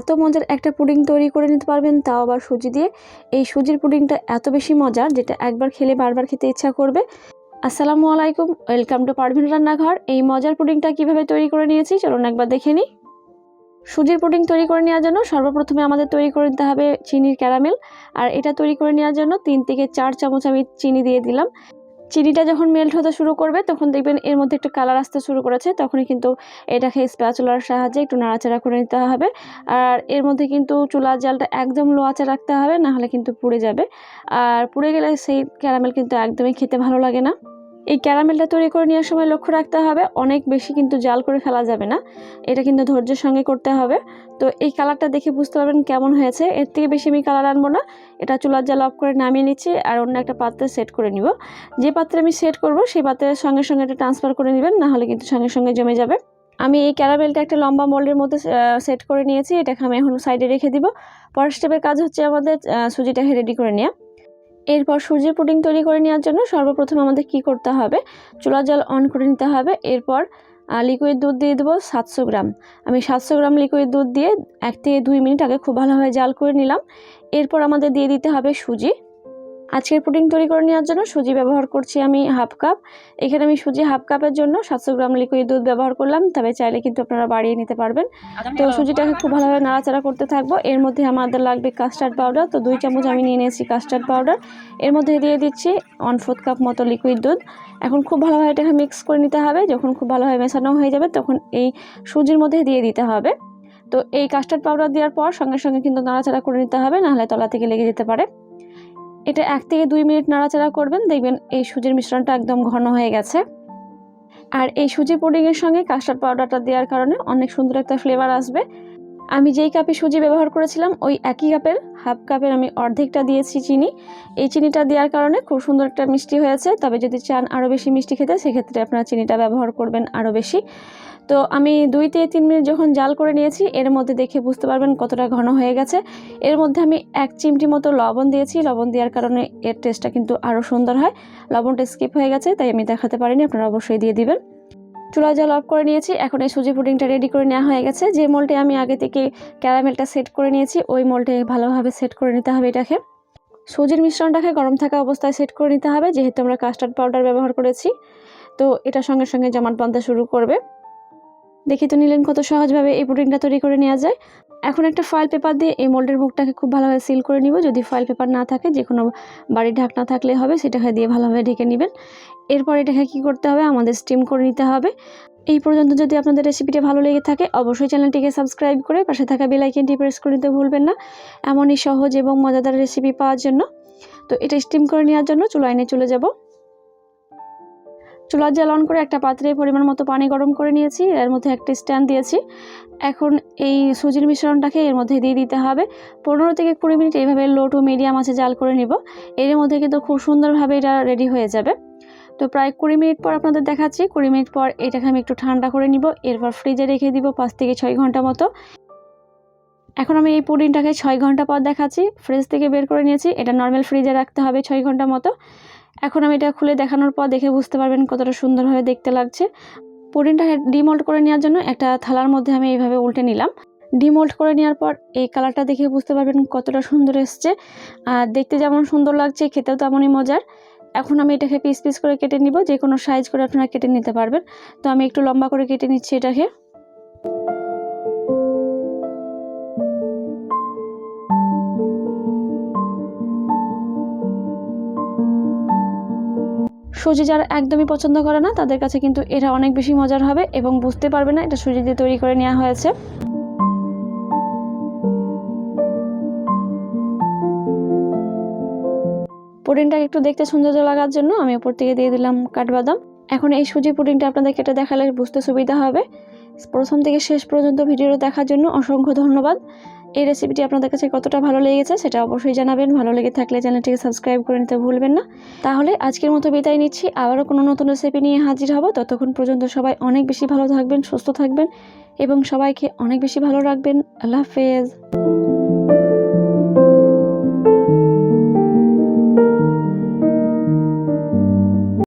এত মজার একটা পুডিং তৈরি করে নিতে পারবেন, তাও আবার সুজি দিয়ে। এই সুজির পুডিংটা এত বেশি মজার যেটা একবার খেলে বারবার খেতে ইচ্ছা করবে। আসসালামু আলাইকুম, ওয়েলকাম টু পারভিন রান্নাঘর। এই মজার পুডিংটা কীভাবে তৈরি করে নিয়েছি, চলুন একবার দেখে নিই। সুজির পুডিং তৈরি করে নেওয়ার জন্য সর্বপ্রথমে আমাদের তৈরি করে নিতে হবে চিনির ক্যারামেল। আর এটা তৈরি করে নেওয়ার জন্য তিন থেকে চার চামচ আমি চিনি দিয়ে দিলাম। চিনিটা যখন মেল্ট হতে শুরু করবে, তখন দেখবেন এর মধ্যে একটু কালার আসতে শুরু করেছে, তখনই কিন্তু এটাকে স্প্যাচুলার সাহায্যে একটু নাড়াচাড়া করে নিতে হবে। আর এর মধ্যে কিন্তু চুলার জালটা একদম লো রাখতে হবে, নাহলে কিন্তু পুড়ে যাবে। আর পুড়ে গেলে সেই ক্যারামেল কিন্তু একদমই খেতে ভালো লাগে না। এই ক্যারামেলটা তৈরি করে নেওয়ার সময় লক্ষ্য রাখতে হবে, অনেক বেশি কিন্তু জাল করে ফেলা যাবে না। এটা কিন্তু ধৈর্যের সঙ্গে করতে হবে। তো এই কালারটা দেখে বুঝতে পারবেন কেমন হয়েছে। এর থেকে বেশি আমি কালার আনব না। এটা চুলার জাল অফ করে নামিয়ে নিচ্ছি আর অন্য একটা পাত্রে সেট করে নিব। যে পাত্রে আমি সেট করব, সেই পাত্রের সঙ্গে সঙ্গে এটা ট্রান্সফার করে নেবেন নাহলে কিন্তু সঙ্গে সঙ্গে জমে যাবে। আমি এই ক্যারামেলটা একটা লম্বা মোল্ডের মধ্যে সেট করে নিয়েছি। এটাকে আমি এখন সাইডে রেখে দিব। পরের স্টেপের কাজ হচ্ছে আমাদের সুজিটাকে রেডি করে নেওয়া এরপর সুজির পুডিং তৈরি করে নেওয়ার জন্য সর্বপ্রথম আমাদের কি করতে হবে? চুলা জল অন করে নিতে হবে। এরপর লিকুইড দুধ দিয়ে দেবো সাতশো গ্রাম। আমি সাতশো গ্রাম লিকুইড দুধ দিয়ে এক থেকে দুই মিনিট আগে খুব ভালোভাবে জাল করে নিলাম। এরপর আমাদের দিয়ে দিতে হবে সুজি। আজকের পুডিং তৈরি করে নেওয়ার জন্য সুজি ব্যবহার করছি আমি হাফ কাপ। এখানে আমি সুজি হাফ কাপের জন্য সাতশো গ্রাম লিকুইড দুধ ব্যবহার করলাম তবে চাইলে কিন্তু আপনারা বাড়িয়ে নিতে পারবেন। তো সুজিটাকে খুব ভালোভাবে নাড়াচাড়া করতে থাকব। এর মধ্যে আমাদের লাগবে কাস্টার্ড পাউডার তো দুই চামচ আমি নিয়ে নিয়েছি কাস্টার্ড পাউডার এর মধ্যে দিয়ে দিচ্ছি ওয়ান ফোর্থ কাপ মতো লিকুইড দুধ। এখন খুব ভালোভাবে এটাকে মিক্স করে নিতে হবে। যখন খুব ভালোভাবে মেশানো হয়ে যাবে তখন এই সুজির মধ্যে দিয়ে দিতে হবে। তো এই কাস্টার্ড পাউডার দেওয়ার পর সঙ্গে সঙ্গে কিন্তু নাড়াচাড়া করে নিতে হবে নাহলে তলা থেকে লেগে যেতে পারে। এটা এক থেকে দুই মিনিট নাড়াচাড়া করবেন। দেখবেন এই সুজির মিশ্রণটা একদম ঘন হয়ে গেছে। আর এই সুজি পুডিংয়ের সঙ্গে কাস্টার্ড পাউডারটা দেওয়ার কারণে অনেক সুন্দর একটা ফ্লেভার আসবে। আমি যেই কাপে সুজি ব্যবহার করেছিলাম, ওই একই কাপের, হাফ কাপের আমি অর্ধেকটা দিয়েছি চিনি। এই চিনিটা দেওয়ার কারণে খুব সুন্দর একটা মিষ্টি হয়েছে। তবে যদি চান আরও বেশি মিষ্টি খেতে, সেক্ষেত্রে আপনারা চিনিটা ব্যবহার করবেন আরও বেশি। তো আমি দুই থেকে তিন মিনিট যখন জাল করে নিয়েছি, এর মধ্যে দেখে বুঝতে পারবেন কতটা ঘন হয়ে গেছে। এর মধ্যে আমি এক চিমটি মতো লবণ দিয়েছি। লবণ দেওয়ার কারণে এর টেস্টটা কিন্তু আরও সুন্দর হয়। লবণটা স্কিপ হয়ে গেছে, তাই আমি দেখাতে পারিনি, আপনারা অবশ্যই দিয়ে দিবেন। চুলা জল অফ করে নিয়েছি। এখন এই সুজি পুডিংটা রেডি করে নেওয়া হয়ে গেছে। যে মোলটে আমি আগে থেকে ক্যারামেলটা সেট করে নিয়েছি, ওই মোলটে ভালোভাবে সেট করে নিতে হবে এটাকে। সুজির মিশ্রণটাকে গরম থাকা অবস্থায় সেট করে নিতে হবে, যেহেতু আমরা কাস্টার্ড পাউডার ব্যবহার করেছি। তো এটা সঙ্গে সঙ্গে জমাট বাঁধতে শুরু করবে। দেখি তো নিলেন কত সহজভাবে এই পুডিংটা তৈরি করে নেওয়া যায়। এখন একটা ফয়েল পেপার দিয়ে এই মোল্ডের মুখটাকে খুব ভালোভাবে সিল করে নিব। যদি ফয়েল পেপার না থাকে, যে কোনো বাড়ির ঢাকনা থাকলে হবে, সেটাকে দিয়ে ভালোভাবে ঢেকে নেবেন। এরপর এটাকে কী করতে হবে? আমাদের স্টিম করে নিতে হবে। এই পর্যন্ত যদি আপনাদের রেসিপিটা ভালো লেগে থাকে, অবশ্যই চ্যানেলটিকে সাবস্ক্রাইব করে পাশে থাকা বেলাইকেনটি প্রেস করে নিতে ভুলবেন না। এমনই সহজ এবং মজাদার রেসিপি পাওয়ার জন্য। তো এটা স্টিম করে নেওয়ার জন্য চুলায় নিয়ে চলে যাব। চুলার জাল অন করে একটা পাত্রে পরিমাণ মতো পানি গরম করে নিয়েছি। এর মধ্যে একটা স্ট্যান্ড দিয়েছি। এখন এই সুজির মিশ্রণটাকে এর মধ্যে দিয়ে দিতে হবে। পনেরো থেকে কুড়ি মিনিট এইভাবে লো টু মিডিয়াম আছে জাল করে নিব। এর মধ্যে কিন্তু খুব সুন্দরভাবে এটা রেডি হয়ে যাবে। তো প্রায় কুড়ি মিনিট পর আপনাদের দেখাচ্ছি। কুড়ি মিনিট পর এটাকে আমি একটু ঠান্ডা করে নিব। এরপর ফ্রিজে রেখে দিব পাঁচ থেকে ছয় ঘণ্টা মতো। এখন আমি এই পুডিংটাকে ছয় ঘণ্টা পর দেখাচ্ছি। ফ্রিজ থেকে বের করে নিয়েছি। এটা নর্মাল ফ্রিজে রাখতে হবে ছয় ঘণ্টা মতো। এখন আমি এটা খুলে দেখানোর পর দেখে বুঝতে পারবেন কতটা সুন্দরভাবে দেখতে লাগছে। পুডিংটা ডিমোল্ড করে নেওয়ার জন্য একটা থালার মধ্যে আমি এইভাবে উল্টে নিলাম। ডিমোল্ড করে নেওয়ার পর এই কালারটা দেখে বুঝতে পারবেন কতটা সুন্দর এসছে। আর দেখতে যেমন সুন্দর লাগছে, খেতেও তেমনই মজার। এখন আমি এটাকে পিস পিস করে কেটে নিব, যে কোনো সাইজ করে আপনারা কেটে নিতে পারবেন। তো আমি একটু লম্বা করে কেটে নিচ্ছি এটাকে। সুজি যারা একদমই পছন্দ করে না, তাদের কাছে কিন্তু এটা অনেক বেশি মজার হবে এবং বুঝতে পারবে না, এটা সুজি দিয়ে তৈরি করে নেওয়া হয়েছে। পুডিংটা একটু দেখতে সৌন্দর্য লাগার জন্য আমি উপর থেকে দিয়ে দিলাম কাঠবাদাম। এখন এই সুজি পুডিংটা আপনাদের কেটে দেখালে বুঝতে সুবিধা হবে। প্রথম থেকে শেষ পর্যন্ত ভিডিওটা দেখার জন্য অসংখ্য ধন্যবাদ। এই রেসিপিটি আপনাদের কাছে কতটা ভালো লেগেছে সেটা অবশ্যই জানাবেন। ভালো লেগে থাকলে চ্যানেলটিকে সাবস্ক্রাইব করে নিতে ভুলবেন না। তাহলে আজকের মতো বিদায় নিচ্ছি। আবারও কোনো নতুন রেসিপি নিয়ে হাজির হব। ততক্ষণ পর্যন্ত সবাই অনেক বেশি ভালো থাকবেন, সুস্থ থাকবেন এবং সবাইকে অনেক বেশি ভালো রাখবেন। আল্লাহ হাফেজ।